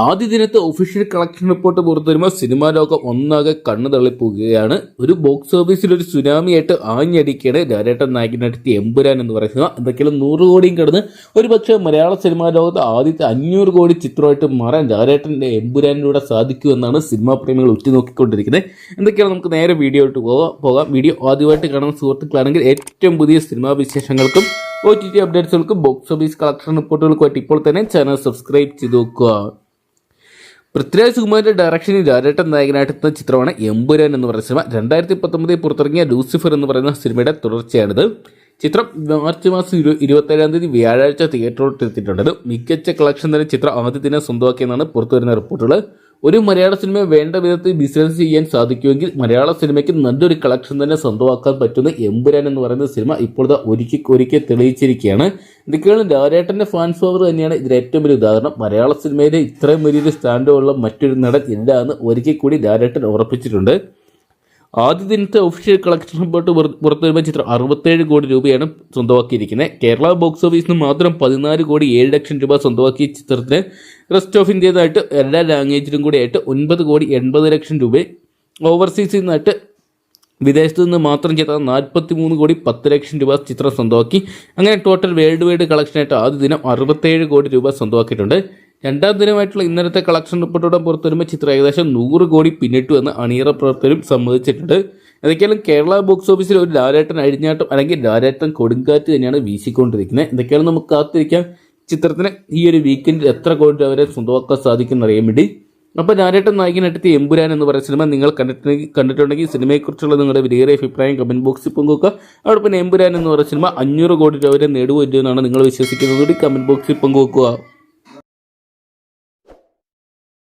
ആദ്യ ദിനത്തെ official collection report പുറത്തുവരുമ്പോൾ സിനിമാ ലോകം ഒന്നാകെ കണ്ണു തള്ളിപ്പോകുകയാണ്. ഒരു ബോക്സ് ഓഫീസിൽ ഒരു സുനാമിയായിട്ട് ആഞ്ഞടിക്കുകയാണ് രാരേട്ടൻ നായകനായിട്ട് എമ്പുരാൻ എന്ന് പറയുന്നത്. എന്തൊക്കെയാണ് നൂറ് കോടിയും കിടന്ന് ഒരു പക്ഷേ മലയാള സിനിമാ ലോകത്ത് ആദ്യത്തെ അഞ്ഞൂറ് കോടി ചിത്രമായിട്ട് മാറാൻ രാരേട്ടന്റെ എമ്പുരാനിലൂടെ സാധിക്കുമെന്നാണ് സിനിമാ പ്രേമികൾ ഉറ്റുനോക്കിക്കൊണ്ടിരിക്കുന്നത്. എന്തൊക്കെയാണ് നമുക്ക് നേരെ വീഡിയോ ഇട്ട് പോകാം. പോകാം. വീഡിയോ ആദ്യമായിട്ട് കാണുന്ന സുഹൃത്തുക്കളാണെങ്കിൽ ഏറ്റവും പുതിയ സിനിമാ വിശേഷങ്ങൾക്കും ഒ ടി ടി അപ്ഡേറ്റ്സുകൾക്കും ബോക്സ് ഓഫീസ് കളക്ഷൻ റിപ്പോർട്ടുകൾക്കുമായിട്ട് ഇപ്പോൾ തന്നെ ചാനൽ സബ്സ്ക്രൈബ് ചെയ്ത് നോക്കുക പൃഥ്വിരാജ് സുകുമാരന്റെ ഡയറക്ഷനിൽ രാജേട്ടൻ നായകനായിട്ട് എത്തുന്ന ചിത്രമാണ് എമ്പുരാൻ എന്ന് പറയുന്ന സിനിമ. രണ്ടായിരത്തി പത്തൊമ്പതിൽ പുറത്തിറങ്ങിയ ലൂസിഫർ എന്ന് പറയുന്ന സിനിമയുടെ തുടർച്ചയാണിത്. ചിത്രം മാർച്ച് മാസം ഇരു ഇരുപത്തേഴാം തീയതി വ്യാഴാഴ്ച തിയേറ്ററിലോട്ട് എത്തിയിട്ടുണ്ട്. മികച്ച കളക്ഷൻ തന്നെ ചിത്രം ആദ്യത്തിനെ സ്വന്തമാക്കിയെന്നാണ് പുറത്തുവരുന്ന റിപ്പോർട്ടുകൾ ഒരു മലയാള സിനിമ വേണ്ട വിധത്തിൽ ബിസിനസ് ചെയ്യാൻ സാധിക്കുമെങ്കിൽ മലയാള സിനിമയ്ക്ക് നല്ലൊരു കളക്ഷൻ തന്നെ സ്വന്തമാക്കാൻ പറ്റുന്ന എമ്പുരാൻ എന്ന് പറയുന്ന സിനിമ ഇപ്പോഴത്തെ ഒരുക്കി ഒരുക്കി തെളിയിച്ചിരിക്കുകയാണ്. ഇതൊക്കെയാണ് ലാലേട്ടന്റെ ഫാൻസ് പവർ തന്നെയാണ് ഇതിൽ ഏറ്റവും വലിയ ഉദാഹരണം. മലയാള സിനിമയിലെ ഇത്രയും വലിയൊരു സ്റ്റാൻഡുള്ള മറ്റൊരു നടൻ ഇല്ല എന്ന് ഒരിക്കൽ കൂടി ലാലേട്ടൻ ഉറപ്പിച്ചിട്ടുണ്ട്. ആദ്യ ദിനത്തെ ഒഫീഷ്യൽ കളക്ഷൻ റിപ്പോർട്ട് പുറ- പുറത്തു വരുമ്പോൾ ചിത്രം അറുപത്തേഴ് കോടി രൂപയാണ് സ്വന്തമാക്കിയിരിക്കുന്നത്. കേരള ബോക്സ് ഓഫീസിൽ നിന്ന് മാത്രം പതിനാല് കോടി ഏഴ് ലക്ഷം രൂപ സ്വന്തമാക്കിയ ചിത്രത്തിന് റെസ്റ്റ് ഓഫ് ഇന്ത്യതായിട്ട് എല്ലാ ലാംഗ്വേജിലും കൂടി ആയിട്ട് ഒൻപത് കോടി എൺപത് ലക്ഷം രൂപ. ഓവർസീസിൽ നിന്നായിട്ട് വിദേശത്ത് നിന്ന് മാത്രം ചെയ്ത നാൽപ്പത്തി മൂന്ന് കോടി പത്ത് ലക്ഷം രൂപ ചിത്രം സ്വന്തമാക്കി. അങ്ങനെ ടോട്ടൽ വേൾഡ് വൈഡ് കളക്ഷനായിട്ട് ആദ്യ ദിനം അറുപത്തേഴ് കോടി രൂപ സ്വന്തമാക്കിയിട്ടുണ്ട്. രണ്ടാം ദിനമായിട്ടുള്ള ഇന്നലത്തെ കളക്ഷൻ റിപ്പോർട്ടോടെ പുറത്തു വരുമ്പോൾ ചിത്രം ഏകദേശം നൂറ് കോടി പിന്നിട്ടു എന്ന് അണിയറ പ്രവർത്തകരും സമ്മതിച്ചിട്ടുണ്ട്. എന്തൊക്കെയാലും കേരള ബോക്സ് ഓഫീസിൽ ഒരു ലാലേട്ടൻ അഴിഞ്ഞാട്ടം അല്ലെങ്കിൽ ലാലേട്ടൻ കൊടുങ്കാറ്റ് തന്നെയാണ് വീശിക്കൊണ്ടിരിക്കുന്നത്. എന്തൊക്കെയാണ് നമുക്ക് കാത്തിരിക്കാം. ചിത്രത്തിന് ഈ ഒരു വീക്കെൻഡിൽ എത്ര കോടി രൂപ വരെ സ്വന്തമാക്കാൻ സാധിക്കും അറിയാൻ വേണ്ടി. അപ്പോൾ ലാലേട്ടൻ നായകനെടുത്ത് എമ്പുരാൻ എന്ന് പറയുന്ന സിനിമ നിങ്ങൾ കണ്ടിട്ടുണ്ടെങ്കിൽ കണ്ടിട്ടുണ്ടെങ്കിൽ സിനിമയെക്കുറിച്ചുള്ള നിങ്ങളുടെ വിലയേറിയ അഭിപ്രായം കമന്റ് ബോക്സിൽ പങ്കുവെക്കുക. അവിടെ പിന്നെ എമ്പുരാൻ എന്ന് പറയുന്ന സിനിമ അഞ്ഞൂറ് കോടി രൂപ വരെ എന്നാണ് നിങ്ങൾ വിശ്വസിക്കുന്നത് കൂടി കമന്റ് ബോക്സിൽ പങ്കുവെക്കുക.